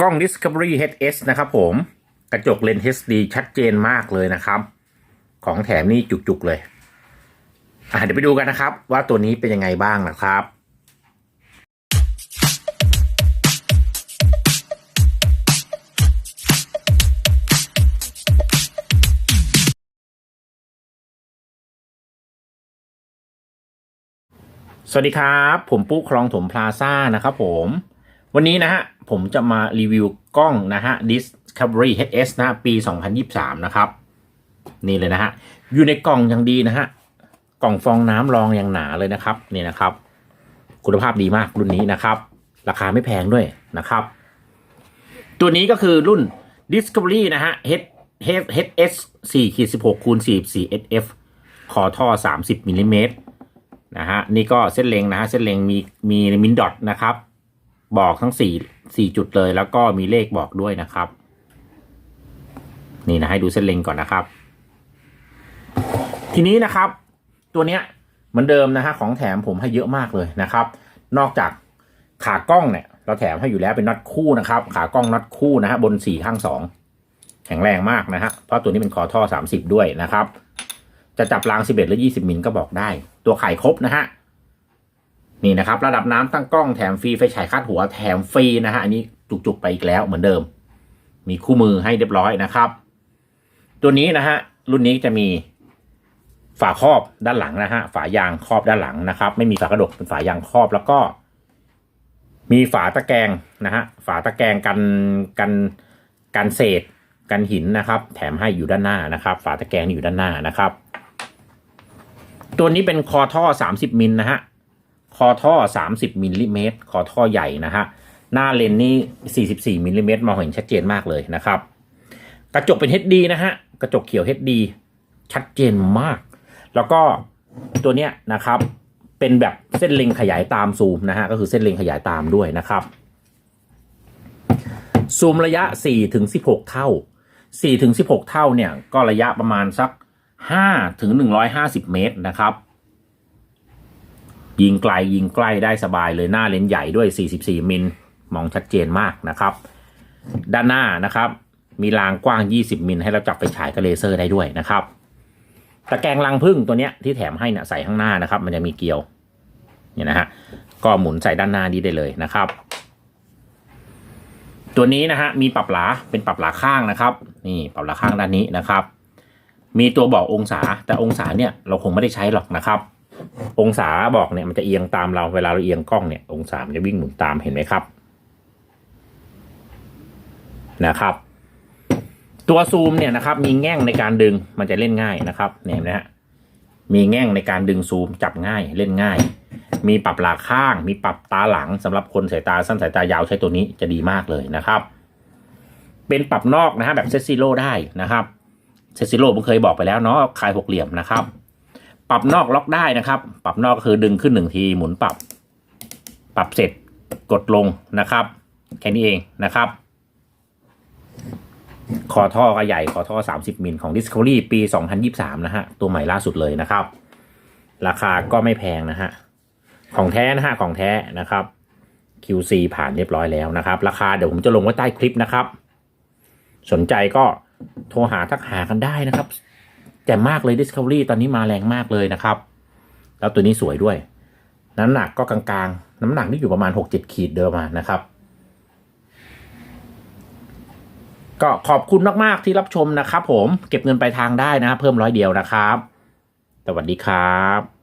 กล้อง Discovery HS นะครับผม กระจกเลนส์ HD ชัดเจนมากเลยนะครับ ของแถมนี่จุกๆเลย อะเดี๋ยวไปดูกันนะครับ ว่าตัวนี้เป็นยังไงบ้างนะครับสวัสดีครับ ผมปุ๊คลองถมพลาซ่านะครับผม วันนี้นะฮะผมจะมารีวิวกล้องนะฮะ Discovery HS นะฮะปี 2023 นะครับ นี่เลยนะฮะ อยู่ในกล่องอย่างดีนะฮะ กล่องฟองน้ำรองอย่างหนาเลยนะครับนี่นะครับ คุณภาพดีมากรุ่นนี้นะครับ ราคาไม่แพงด้วยนะครับ ตัวนี้ก็คือรุ่น Discovery นะฮะ H HS 4 16คูณ44 SF คอท่อ 30มิลลิเมตรนะฮะนี่ก็เส้นเล็งนะฮะเส้นเล็งมีมีมินดอทนะครับ บอกทั้งสี่สี่จุดเลย แล้วก็มีเลขบอกด้วยนะครับ นี่นะให้ดูเส้นเล็งก่อนนะครับ ทีนี้นะครับ ตัวเนี้ยเหมือนเดิมนะฮะของแถมผมให้เยอะมากเลยนะครับ นอกจากขากล้องเนี่ย เราแถมให้อยู่แล้วเป็นน็อตคู่นะครับ ขากล้องน็อตคู่นะฮะบนสี่ข้างสองแข็งแรงมากนะฮะเพราะตัวนี้เป็นคอท่อสามสิบด้วยนะครับ จะจับราง11หรือ20มิลก็บอกได้ ตัวไข่ครบนะฮะ นี่นะครับ ระดับน้ำตั้งกล้องแถมฟรีไฟฉายคาดหัวแถมฟรีนะฮะอันนี้จุกๆไปอีกแล้วเหมือนเดิม มีคู่มือให้เรียบร้อยนะครับ ตัวนี้นะฮะรุ่นนี้จะมีฝาครอบด้านหลังนะฮะฝายางครอบด้านหลังนะครับ ไม่มีฝากระดกเป็นฝายางครอบแล้วก็ มีฝาตะแกรงนะฮะฝาตะแกรงกันกันกันเศษกันหินนะครับ แถมให้อยู่ด้านหน้านะครับ ฝาตะแกรงอยู่ด้านหน้านะครับ ตัวนี้เป็นคอท่อ 30มิลนะฮะ คอท่อ 30มิลลิเมตรคอท่อใหญ่นะฮะ หน้าเลนนี่44มิลลิเมตรมองเห็นชัดเจนมากเลยนะครับ กระจกเป็น HD นะฮะ กระจกเขียว HD ชัดเจนมาก แล้วก็ตัวเนี้ยนะครับ เป็นแบบเส้นเล็งขยายตามซูมนะฮะ ก็คือเส้นเล็งขยายตามด้วยนะครับ ซูมระยะ4ถึง16 เท่า4ถึง16 เท่าเนี่ย ก็ระยะประมาณสักห้าถึงหนึ่งร้อยห้าสิบเมตรนะครับ ยิงไกลยิงใกล้ได้สบายเลยหน้าเลนส์ใหญ่ด้วย 44 มิลมองชัดเจนมากนะครับ ด้านหน้านะครับ มีรางกว้าง 20 มิลให้เราจับไปฉายกับเลเซอร์ได้ด้วยนะครับตะแกรงรังพึ่งตัวเนี้ยที่แถมให้เนี่ยใส่ข้างหน้านะครับ มันจะมีเกลียวเนี่ยนะฮะก็หมุนใส่ด้านหน้านี้ได้เลยนะครับ ตัวนี้นะฮะมีปรับหลาเป็นปรับหลาข้างนะครับ นี่ปรับหลาข้างด้านนี้นะครับ มีตัวบอกองศาแต่องศาเนี่ยเราคงไม่ได้ใช้หรอกนะครับ องศาบอกเนี่ยมันจะเอียงตามเราเวลาเราเอียงกล้องเนี่ย องศามันจะวิ่งหมุนตามเห็นไหมครับ นะครับ ตัวซูมเนี่ยนะครับ มีแง่งในการดึงมันจะเล่นง่ายนะครับเนี่ยนะฮะมีแง่งในการดึงซูมจับง่ายเล่นง่าย มีปรับหลาข้าง มีปรับตาหลังสำหรับคนสายตาสั้นสายตายาวใช้ตัวนี้จะดีมากเลยนะครับ เป็นปรับนอกนะฮะแบบเซซิโลได้นะครับเซซิโลผมเคยบอกไปแล้วเนาะคลายหกเหลี่ยมนะครับ ปรับนอกล็อกได้นะครับ ปรับนอกก็คือดึงขึ้นหนึ่งทีหมุนปรับ ปรับเสร็จกดลงนะครับ แค่นี้เองนะครับ คอท่อก็ใหญ่คอท่อ 30 มิลของ Discovery ปี 2023 นะฮะ ตัวใหม่ล่าสุดเลยนะครับ ราคาก็ไม่แพงนะฮะ ของแท้นะฮะ ของแท้นะครับ QC ผ่านเรียบร้อยแล้วนะครับ ราคาเดี๋ยวผมจะลงไว้ใต้คลิปนะครับ สนใจก็โทรหาทักหากันได้นะครับ แต่มากเลย Discovery ตอนนี้มาแรงมากเลยนะครับ แล้วตัวนี้สวยด้วย น้ำหนักก็กลางๆ น้ำหนักนี่อยู่ประมาณ 6-7 ขีดเดิมมานะครับ ก็ขอบคุณมากๆที่รับชมนะครับผมเก็บเงินไปทางได้นะ เพิ่มร้อยเดียวนะครับ สวัสดีครับ